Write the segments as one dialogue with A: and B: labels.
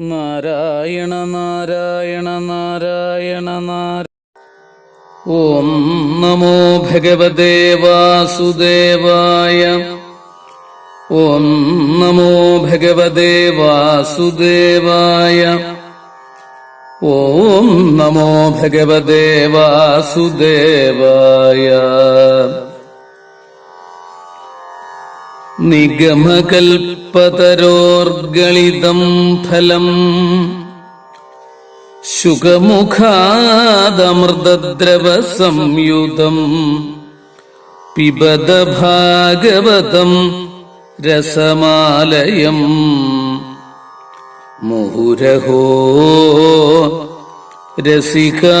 A: നാരായണ നാരായണ നാരായണ നാര ഓം നമോ ഭഗവതേ വാസുദേവായ ഓം നമോ ഭഗവതേ വാസുദേവായ ഓം നമോ ഭഗവതേ വാസുദേവായ നിഗമകൽപ്പതരോർഗളിതം ഫലം. ശുഖമുഖാദമൃതദ്രവ സംയുതം പിബത ഭാഗവതം രസമാലയം. മുഹുരഹോ രസികാ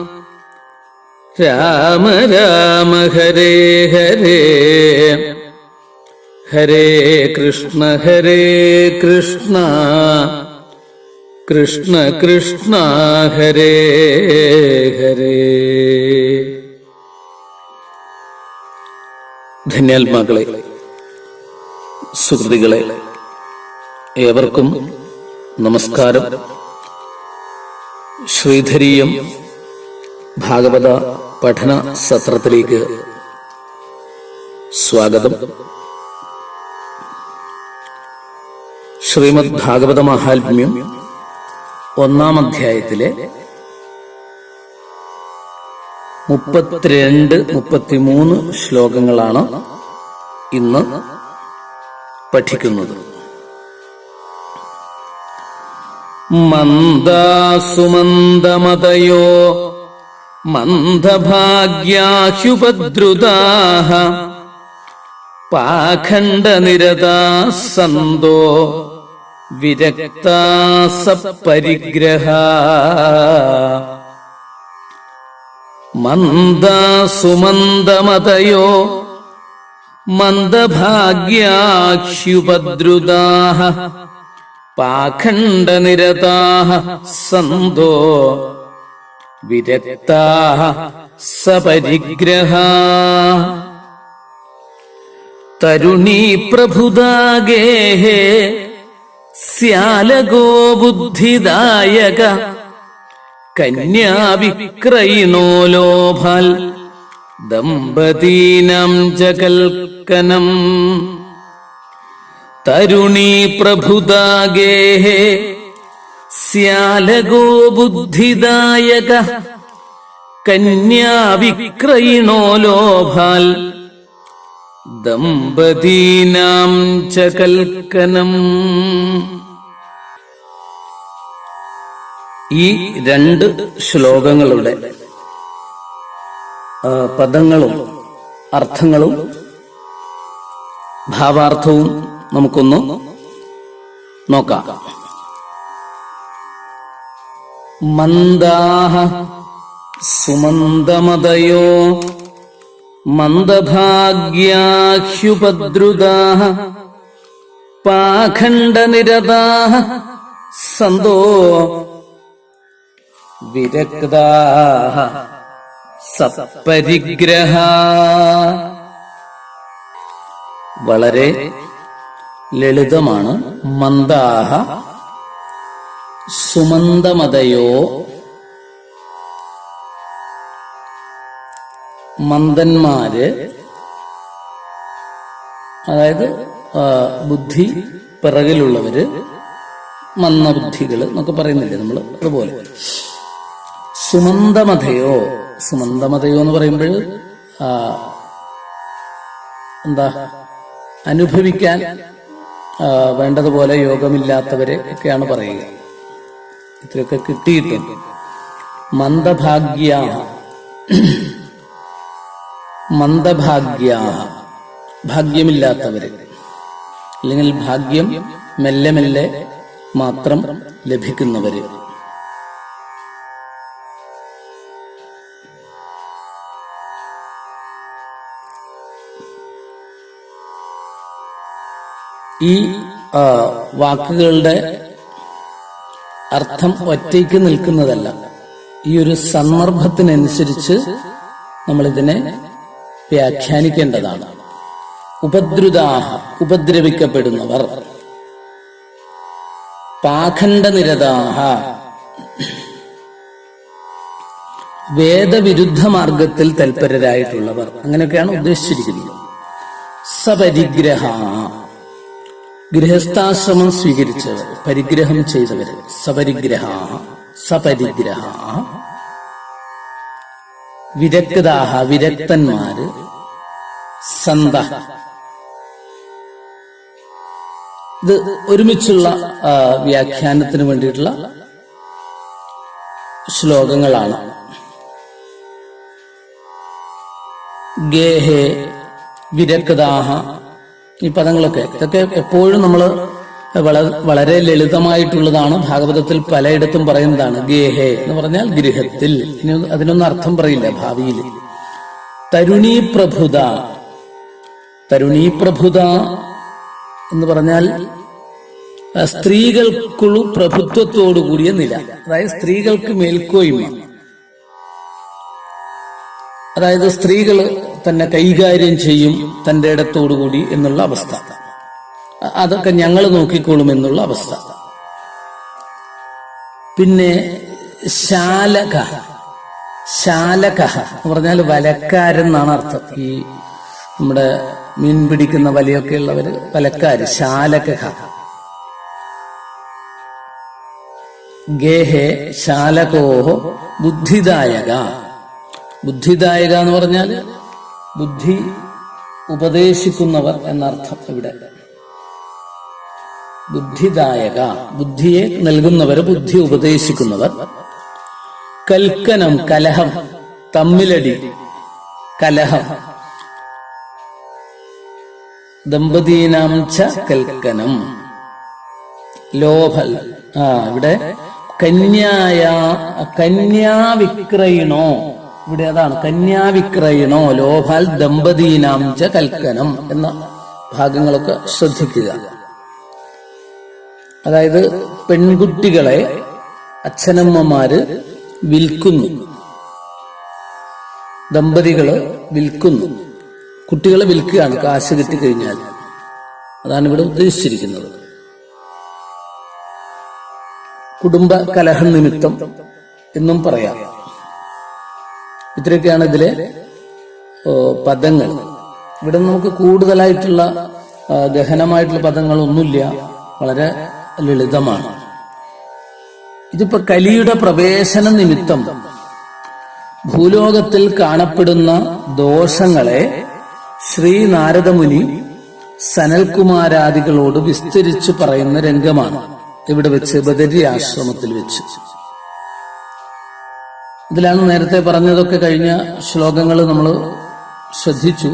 A: രാമ രാമ ഹരേ ഹരേ. ഹരേ കൃഷ്ണ ഹരേ കൃഷ്ണ. കൃഷ്ണ കൃഷ്ണ ഹരേ ഹരേ. ധന്യാത്മാക്കളെ സുഹൃതികളെ ഏവർക്കും നമസ്കാരം. ശ്രീധരീയം ഭാഗവത പഠന സത്രത്തിലേക്ക് സ്വാഗതം. ശ്രീമദ് ഭാഗവത മഹാത്മ്യം ഒന്നാം അധ്യായത്തിലെ മുപ്പത്തിരണ്ട് മുപ്പത്തിമൂന്ന് ശ്ലോകങ്ങളാണ് ഇന്ന് പഠിക്കുന്നത്. മന്ദാസുമന്ദമതയോ മന്ദഭാഗ്യാഹ്യുപദ്രുതാഹ പാഖണ്ഡനിരതാ സന്തോ വിരക്താസപരിഗ്രഹ മന്ദസുമന്ദമതയോ മന്ദഭാഗ്യാഹ്യുപദ്രുതാഹ പാഖണ്ഡനിരതാഹ സന്തോ വിരക്താഹ സപരിഗ്രഹാ. തരുണീ പ്രഭുദാഗേ ശ്യാലഗോ ബുദ്ധിദായക കന്യാവിക്രയിണോ ലോഭാൽ ദമ്പതീനം ജകൽക്കനം തരുണീ പ്രഭുദാഗേഹേ സ്യാലഗോ ബുദ്ധിദായക കന്യാവിക്രയിണോ ലോഭാൽ ദമ്പതീനാം ചകൽക്കനം ഈ രണ്ട് ശ്ലോകങ്ങളുടെ പദങ്ങളും അർത്ഥങ്ങളും ഭാവാർത്ഥവും നമുക്കൊന്ന് നോക്കാം. മന്ദാഹ സുമന്ദമതയോ മന്ദഭാഗ്യാഹ്യുപദ്രുതാഹ പാഖണ്ഡനിരതാഹ സന്തോ വിരക്താഹ സപ്പരിഗ്രഹ. വളരെ ലളിതമാണ് മന്ദാഹ സുമന്ദമതയോ മന്ദന്മാര് അതായത് ബുദ്ധി പിറകിലുള്ളവര് മന്ദബുദ്ധികൾ എന്നൊക്കെ പറയുന്നില്ലേ നമ്മൾ അതുപോലെ. സുമന്തമതയോ സുമന്തമതയോ എന്ന് പറയുമ്പോൾ എന്താ അനുഭവിക്കാൻ വേണ്ടതുപോലെ യോഗമില്ലാത്തവരെ ഒക്കെയാണ് പറയുക. ഇത്രയൊക്കെ കിട്ടിയിട്ടുണ്ട്. മന്ദഭാഗ്യ. മന്ദഭാഗ്യ. ഭാഗ്യമില്ലാത്തവര്. അല്ലെങ്കിൽ ഭാഗ്യം മെല്ലെ മെല്ലെ മാത്രം ലഭിക്കുന്നവര്. ഈ വാക്കുകളുടെ അർത്ഥം ഒറ്റയ്ക്ക് നിൽക്കുന്നതല്ല. ഈ ഒരു സന്ദർഭത്തിനനുസരിച്ച് നമ്മൾ ഇതിനെ വ്യാഖ്യാനിക്കേണ്ടതാണ്. ഉപദ്രുതാഹ ഉപദ്രവിക്കപ്പെടുന്നവർ. പാഖണ്ഡനിരതാഹ. വേദവിരുദ്ധ മാർഗത്തിൽ തൽപരരായിട്ടുള്ളവർ. അങ്ങനെയൊക്കെയാണ് ഉദ്ദേശിച്ചിരിക്കുന്നത്. സപരിഗ്രഹ. ഗൃഹസ്ഥാശ്രമം സ്വീകരിച്ചവർ പരിഗ്രഹം ചെയ്തവര് സപരിഗ്രഹ സപരിഗ്രഹ. വിരക്താഹ വിരക്തന്മാര് സന്ത. ഇത് ഒരുമിച്ചുള്ള വ്യാഖ്യാനത്തിന് വേണ്ടിയിട്ടുള്ള ശ്ലോകങ്ങളാണ്. ഗേഹേ വിരക്താഹ ഈ പദങ്ങളൊക്കെ. ഇതൊക്കെ എപ്പോഴും നമ്മൾ വളരെ ലളിതമായിട്ടുള്ളതാണ്. ഭാഗവതത്തിൽ പലയിടത്തും പറയുന്നതാണ്. ഗേഹേ എന്ന് പറഞ്ഞാൽ ഗൃഹത്തിൽ. അതിനൊന്നും അർത്ഥം പറയില്ല ഭാവിയിൽ. തരുണീ പ്രഭുത. തരുണീ പ്രഭുത എന്ന് പറഞ്ഞാൽ സ്ത്രീകൾക്കുള്ള പ്രഭുത്വത്തോടു കൂടിയ നില. അതായത് സ്ത്രീകൾക്ക് മേൽക്കോയ്മ. അതായത് സ്ത്രീകൾ തന്നെ കൈകാര്യം ചെയ്യും തന്റെ ഇടത്തോടുകൂടി എന്നുള്ള അവസ്ഥ. അതൊക്കെ ഞങ്ങൾ നോക്കിക്കോളും എന്നുള്ള അവസ്ഥ. പിന്നെ ശാലക ശാലക എന്ന് പറഞ്ഞാൽ വലക്കാരൻ എന്നാണ് അർത്ഥം. ഈ നമ്മുടെ മീൻ പിടിക്കുന്ന വലയൊക്കെ ഉള്ളവര് വലക്കാര് ശാലക. ഗേഹേ ശാലകോഹോ ബുദ്ധിദായക. ബുദ്ധിദായക എന്ന് പറഞ്ഞാൽ ബുദ്ധി ഉപദേശിക്കുന്നവർ എന്നർത്ഥം ഇവിടെ. ബുദ്ധിദായക ബുദ്ധിയെ നൽകുന്നവർ ബുദ്ധി ഉപദേശിക്കുന്നവർ. കൽക്കനം കലഹം തമ്മിലടി കലഹം. ദമ്പതീനാം ച കൽക്കനം. ലോഭൽ ആ ഇവിടെ കന്യായ കന്യാവിക്രയിണോ? ഇവിടെ അതാണ്. കന്യാവിക്രയണോ ലോഭാൽ ദമ്പതീനാം ച കൽക്കനം എന്ന ഭാഗങ്ങളൊക്കെ ശ്രദ്ധിക്കുക. അതായത് പെൺകുട്ടികളെ അച്ഛനമ്മമാര് വിൽക്കുന്നു. ദമ്പതികൾ വിൽക്കുന്നു. കുട്ടികളെ വിൽക്കുകയാണ് കാശ് കിട്ടിക്കഴിഞ്ഞാൽ. അതാണ് ഇവിടെ ഉദ്ദേശിച്ചിരിക്കുന്നത്. കുടുംബ കലഹ നിമിത്തം എന്നും പറയാം. ഇത്രയൊക്കെയാണ് ഇതിലെ പദങ്ങൾ. ഇവിടെ നമുക്ക് കൂടുതലായിട്ടുള്ള ഗഹനമായിട്ടുള്ള പദങ്ങളൊന്നുമില്ല. വളരെ ലളിതമാണ്. ഇതിപ്പോ കലിയുടെ പ്രവേശന നിമിത്തം ഭൂലോകത്തിൽ കാണപ്പെടുന്ന ദോഷങ്ങളെ ശ്രീ നാരദമുനി സനൽകുമാരാദികളോട് വിസ്തരിച്ചു പറയുന്ന രംഗമാണ്. ഇവിടെ വെച്ച് ബദരി ആശ്രമത്തിൽ വെച്ച്. ഇതിലാണ് നേരത്തെ പറഞ്ഞതൊക്കെ കഴിഞ്ഞ ശ്ലോകങ്ങൾ നമ്മൾ ശ്രദ്ധിച്ചു.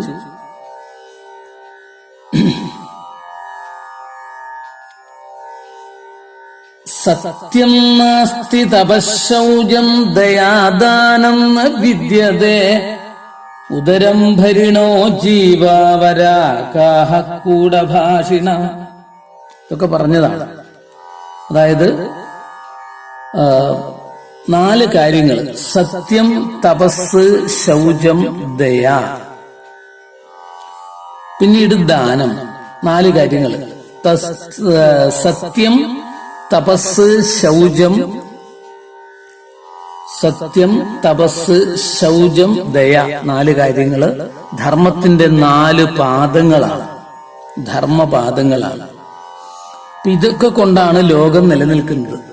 A: സത്യം നാസ്തി തപശൗചം ദയാദാനം വിദ്യതേ. ഉദരം ഭരിണോ ജീവാവരാകാഹ കൂടഭാഷിണ. ഇതൊക്കെ പറഞ്ഞതാണ്. അതായത് നാല് കാര്യങ്ങൾ. സത്യം തപസ് ശൗചം ദയ. പിന്നീട് ദാനം. നാല് കാര്യങ്ങൾ. സത്യം തപസ് ശൗചം സത്യം തപസ് ശൗചം ദയ. നാല് കാര്യങ്ങൾ. ധർമ്മത്തിന്റെ നാല് പാദങ്ങളാണ്. ധർമ്മപാദങ്ങളാണ്. ഇതൊക്കെ കൊണ്ടാണ് ലോകം നിലനിൽക്കുന്നത്.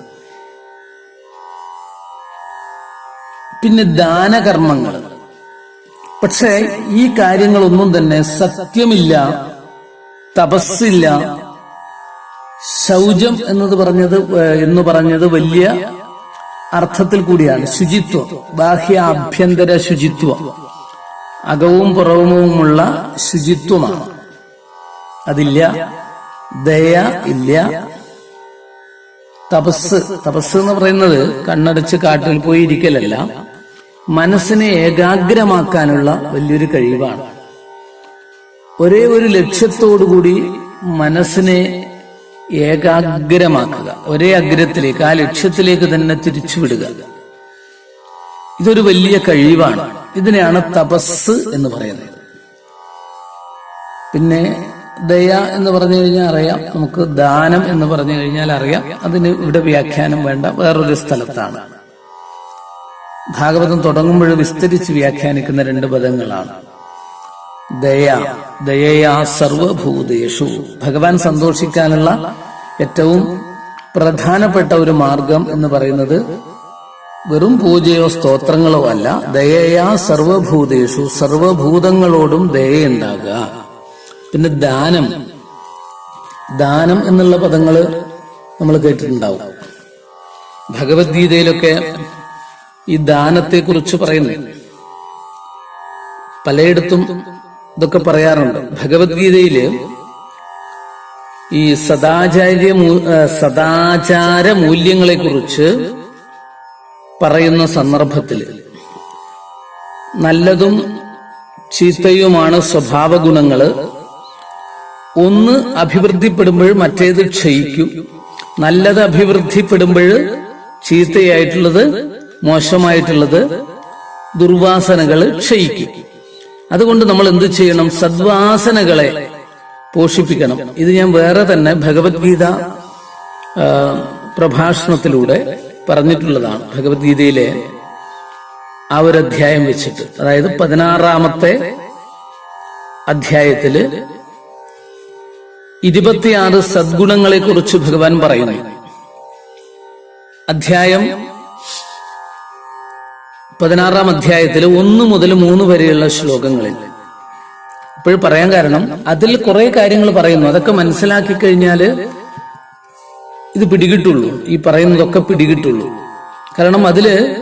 A: പിന്നെ ദാനകർമ്മങ്ങൾ. പക്ഷേ ഈ കാര്യങ്ങളൊന്നും തന്നെ സത്യമില്ല തപസ്സില്ല. ശൗചം എന്നത് പറഞ്ഞത് എന്ന് പറഞ്ഞത് വലിയ അർത്ഥത്തിൽ കൂടിയാണ്. ശുചിത്വം ബാഹ്യ ആഭ്യന്തര ശുചിത്വം. അകവും പുറവുമുള്ള ശുചിത്വമാണ്. അതില്ല ദയ ഇല്ല. തപസ് തപസ് എന്ന് പറയുന്നത് കണ്ണടച്ച് കാട്ടിൽ പോയി ഇരിക്കലല്ല. മനസ്സിനെ ഏകാഗ്രമാക്കാനുള്ള വലിയൊരു കഴിവാണ്. ഒരേ ഒരു ലക്ഷ്യത്തോടുകൂടി മനസ്സിനെ ഏകാഗ്രമാക്കുക. ഒരേ അഗ്രത്തിലേക്ക് ആ ലക്ഷ്യത്തിലേക്ക് തന്നെ തിരിച്ചുവിടുക. ഇതൊരു വലിയ കഴിവാണ്. ഇതിനെയാണ് തപസ് എന്ന് പറയുന്നത്. പിന്നെ ദയ എന്ന് പറഞ്ഞു കഴിഞ്ഞാൽ അറിയാം. നമുക്ക് ദാനം എന്ന് പറഞ്ഞു കഴിഞ്ഞാൽ അറിയാം. അതിന് ഇവിടെ വ്യാഖ്യാനം വേണ്ട. വേറൊരു സ്ഥലത്താണ്. ഭാഗവതം തുടങ്ങുമ്പോൾ വിസ്തരിച്ച് വ്യാഖ്യാനിക്കുന്ന രണ്ട് പദങ്ങളാണ്. ദയ ദയയാ സർവഭൂതേഷു. ഭഗവാൻ സന്തോഷിക്കാനുള്ള ഏറ്റവും പ്രധാനപ്പെട്ട ഒരു മാർഗം എന്ന് പറയുന്നത് വെറും പൂജയോ സ്തോത്രങ്ങളോ അല്ല ദയയാ സർവഭൂതേഷു സർവഭൂതങ്ങളോടും ദയുണ്ടാകുക പിന്നെ ദാനം. ദാനം എന്നുള്ള പദങ്ങൾ നമ്മൾ കേട്ടിട്ടുണ്ടാവും. ഭഗവത്ഗീതയിലൊക്കെ ഈ ദാനത്തെ കുറിച്ച് പറയുന്നു. പലയിടത്തും ഇതൊക്കെ പറയാറുണ്ട്. ഭഗവത്ഗീതയിൽ ഈ സദാചാര്യ സദാചാര മൂല്യങ്ങളെ കുറിച്ച് പറയുന്ന സന്ദർഭത്തിൽ നല്ലതും ചീത്തയുമാണ് സ്വഭാവ ഒന്ന് അഭിവൃദ്ധിപ്പെടുമ്പോൾ മറ്റേത് ക്ഷയിക്കും. നല്ലത് അഭിവൃദ്ധിപ്പെടുമ്പോൾ ചീത്തയായിട്ടുള്ളത് മോശമായിട്ടുള്ളത് ദുർവാസനകൾ ക്ഷയിക്കും. അതുകൊണ്ട് നമ്മൾ എന്ത് ചെയ്യണം? സദ്വാസനകളെ പോഷിപ്പിക്കണം. ഇത് ഞാൻ വേറെ തന്നെ ഭഗവത്ഗീത പ്രഭാഷണത്തിലൂടെ പറഞ്ഞിട്ടുള്ളതാണ്. ഭഗവത്ഗീതയിലെ ആ ഒരു അധ്യായം വെച്ചിട്ട്. അതായത് പതിനാറാമത്തെ അധ്യായത്തിൽ ഇരുപത്തിയാറ് സദ്ഗുണങ്ങളെ കുറിച്ച് ഭഗവാൻ പറയുന്നു. അധ്യായം പതിനാറാം അധ്യായത്തിൽ ഒന്ന് മുതൽ മൂന്ന് വരെയുള്ള ശ്ലോകങ്ങളിൽ. ഇപ്പോഴും പറയാൻ കാരണം അതിൽ കുറെ കാര്യങ്ങൾ പറയുന്നു. അതൊക്കെ മനസ്സിലാക്കി കഴിഞ്ഞാൽ ഇത് പിടികിട്ടുള്ളൂ. ഈ പറയുന്നതൊക്കെ പിടികിട്ടുള്ളൂ. കാരണം അതിൽ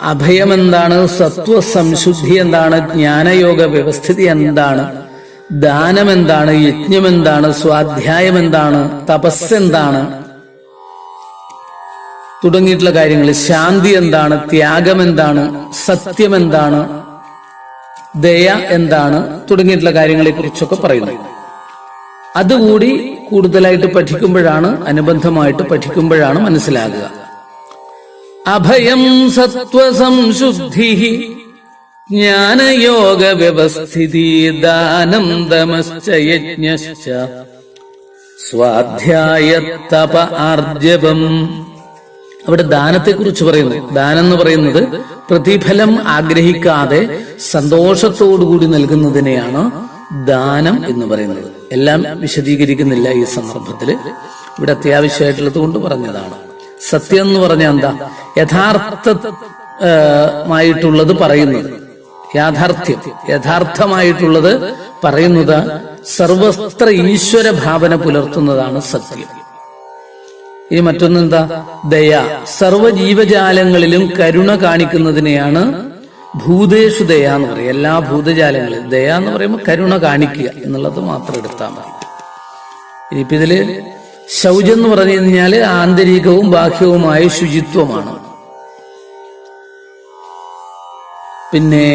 A: അഭയം എന്താണ് സത്വ സംശുദ്ധി എന്താണ് ജ്ഞാനയോഗ വ്യവസ്ഥിതി എന്താണ് ദാനം എന്താണ് യജ്ഞം എന്താണ് സ്വാധ്യായം എന്താണ് തപസ് എന്താണ് തുടങ്ങിയിട്ടുള്ള കാര്യങ്ങൾ ശാന്തി എന്താണ്? ത്യാഗം എന്താണ്? സത്യം എന്താണ്? ദയ എന്താണ്? തുടങ്ങിയിട്ടുള്ള കാര്യങ്ങളെ കുറിച്ചൊക്കെ പറയുന്നു. അതുകൂടി കൂടുതലായിട്ട് പഠിക്കുമ്പോഴാണ് അനുബന്ധമായിട്ട് പഠിക്കുമ്പോഴാണ് മനസ്സിലാകുക. അഭയം സത്വസംശുദ്ധി ജ്ഞാനയോഗ വ്യവസ്ഥിതി ദാനം തമശ്ചയജ്ഞ സ്വാധ്യായ തപ ആർജവം അവിടെ ദാനത്തെ കുറിച്ച് പറയുന്നു. ദാനം എന്ന് പറയുന്നത് പ്രതിഫലം ആഗ്രഹിക്കാതെ സന്തോഷത്തോടുകൂടി നൽകുന്നതിനെയാണ് ദാനം എന്ന് പറയുന്നത്. എല്ലാം വിശദീകരിക്കുന്നില്ല ഈ സന്ദർഭത്തിൽ ഇവിടെ അത്യാവശ്യമായിട്ടുള്ളത് കൊണ്ട് പറഞ്ഞതാണ്. സത്യം എന്ന് പറഞ്ഞാൽ എന്താ? യഥാർത്ഥമായിട്ടുള്ളത് പറയുന്നത്. യാഥാർത്ഥ്യം. യഥാർത്ഥമായിട്ടുള്ളത് പറയുന്നത് സർവസ്ത്ര ഈശ്വര ഭാവന പുലർത്തുന്നതാണ് സത്യം. ഇനി മറ്റൊന്നെന്താ? ദയ. സർവജീവജാലങ്ങളിലും കരുണ കാണിക്കുന്നതിനെയാണ് ഭൂതേഷു ദയ എന്ന് പറയും എല്ലാ ഭൂതജാലങ്ങളിലും ദയ എന്ന് പറയുമ്പോൾ കരുണ കാണിക്കുക എന്നുള്ളത് മാത്രം എടുത്താൽ മതി. ഇനിയിപ്പോ ഇതിൽ ശൗചം എന്ന് പറഞ്ഞു കഴിഞ്ഞാൽ ആന്തരികവും ബാഹ്യവുമായ ശുചിത്വമാണ്. പിന്നെ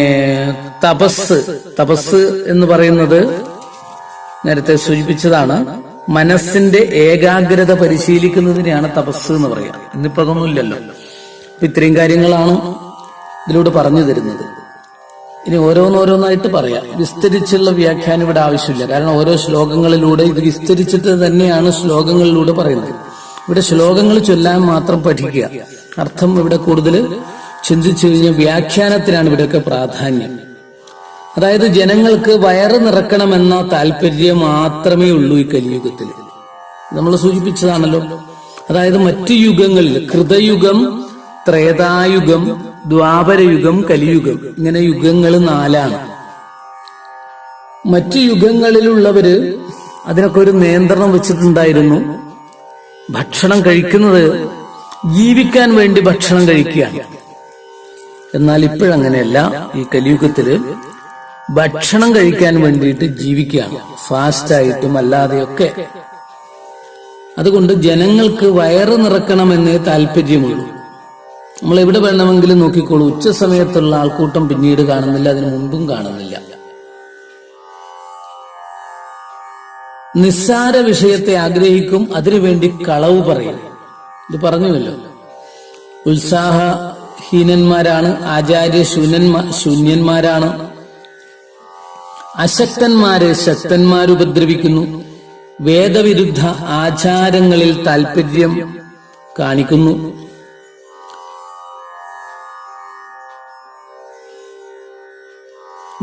A: തപസ്. തപസ് എന്ന് പറയുന്നത് നേരത്തെ സൂചിപ്പിച്ചതാണ്. മനസ്സിന്റെ ഏകാഗ്രത പരിശീലിക്കുന്നതിനെയാണ് തപസ് എന്ന് പറയുക. ഇന്നിപ്പോ അതൊന്നും ഇല്ലല്ലോ. അപ്പൊ ഇത്രയും കാര്യങ്ങളാണ് ഇതിലൂടെ പറഞ്ഞു തരുന്നത്. ഇനി ഓരോന്നോരോന്നായിട്ട് പറയാം. വിസ്തരിച്ചുള്ള വ്യാഖ്യാനം ഇവിടെ ആവശ്യമില്ല. കാരണം ഓരോ ശ്ലോകങ്ങളിലൂടെ ഇത് വിസ്തരിച്ചിട്ട് തന്നെയാണ് ശ്ലോകങ്ങളിലൂടെ പറയുന്നത്. ഇവിടെ ശ്ലോകങ്ങൾ ചൊല്ലാൻ മാത്രം പഠിക്കുക. അർത്ഥം ഇവിടെ കൂടുതൽ ചിന്തിച്ചു കഴിഞ്ഞാൽ വ്യാഖ്യാനത്തിനാണ് ഇവിടെയൊക്കെ പ്രാധാന്യം. അതായത് ജനങ്ങൾക്ക് വയറ് നിറക്കണമെന്ന താല്പര്യം മാത്രമേ ഉള്ളൂ ഈ കലിയുഗത്തിൽ. നമ്മൾ സൂചിപ്പിച്ചതാണല്ലോ. അതായത് മറ്റു യുഗങ്ങളിൽ കൃതയുഗം ത്രേതായുഗം ദ്വാപരയുഗം കലിയുഗം ഇങ്ങനെ യുഗങ്ങൾ നാലാണ്. മറ്റു യുഗങ്ങളിലുള്ളവര് അതിനൊക്കെ ഒരു നിയന്ത്രണം വെച്ചിട്ടുണ്ടായിരുന്നു. ഭക്ഷണം കഴിക്കുന്നത് ജീവിക്കാൻ വേണ്ടി ഭക്ഷണം കഴിക്കുകയാണ്. എന്നാൽ ഇപ്പോഴങ്ങനെയല്ല. ഈ കലിയുഗത്തിൽ ഭക്ഷണം കഴിക്കാൻ വേണ്ടിയിട്ട് ജീവിക്കുകയാണ് ഫാസ്റ്റായിട്ടും അല്ലാതെയൊക്കെ. അതുകൊണ്ട് ജനങ്ങൾക്ക് വയറ് നിറക്കണമെന്നേ താല്പര്യമുള്ളൂ. നമ്മൾ എവിടെ വേണമെങ്കിലും നോക്കിക്കോളൂ. ഉച്ച സമയത്തുള്ള ആൾക്കൂട്ടം പിന്നീട് കാണുന്നില്ല അതിനു മുൻപും കാണുന്നില്ല. നിസ്സാര വിഷയത്തെ ആഗ്രഹിക്കും അതിനുവേണ്ടി കളവ് പറയും. ഇത് പറഞ്ഞുവല്ലോ. ഉത്സാഹഹീനന്മാരാണ് ആചാര്യ ശൂന്യന്മാ ശൂന്യന്മാരാണ്. അശക്തന്മാരെ ശക്തന്മാരുപദ്രവിക്കുന്നു. വേദവിരുദ്ധ ആചാരങ്ങളിൽ താല്പര്യം കാണിക്കുന്നു.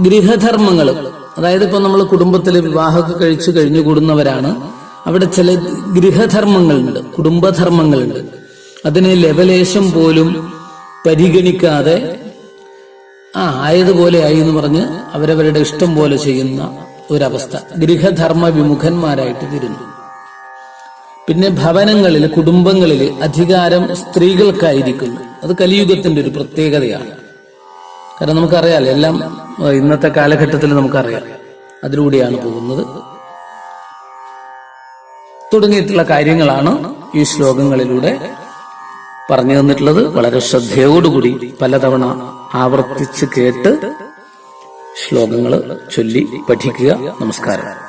A: ഗൃഹധർമ്മങ്ങൾ അതായത് ഇപ്പൊ നമ്മൾ കുടുംബത്തിൽ വിവാഹമൊക്കെ കഴിച്ചു കൂടുന്നവരാണ് അവിടെ ചില ഗൃഹധർമ്മങ്ങളുണ്ട് കുടുംബധർമ്മങ്ങളുണ്ട്. അതിനെ ലവലേശം പോലും പരിഗണിക്കാതെ ആ ആയതുപോലെ ആയി എന്ന് പറഞ്ഞ് അവരവരുടെ ഇഷ്ടം പോലെ ചെയ്യുന്ന ഒരവസ്ഥ. ഗൃഹധർമ്മ വിമുഖന്മാരായിട്ട് തീരുന്നു. പിന്നെ ഭവനങ്ങളിൽ കുടുംബങ്ങളിൽ അധികാരം സ്ത്രീകൾക്കായിരിക്കുന്നു. അത് കലിയുഗത്തിന്റെ ഒരു പ്രത്യേകതയാണ്. കാരണം നമുക്കറിയാം എല്ലാം ഇന്നത്തെ കാലഘട്ടത്തിൽ നമുക്കറിയാം അതിലൂടെയാണ് പോകുന്നത്. തുടങ്ങിയിട്ടുള്ള കാര്യങ്ങളാണ് ഈ ശ്ലോകങ്ങളിലൂടെ പറഞ്ഞു തന്നിട്ടുള്ളത് വളരെ ശ്രദ്ധയോടുകൂടി പലതവണ ആവർത്തിച്ച് കേട്ട് ശ്ലോകങ്ങൾ ചൊല്ലി പഠിക്കുക. നമസ്കാരം.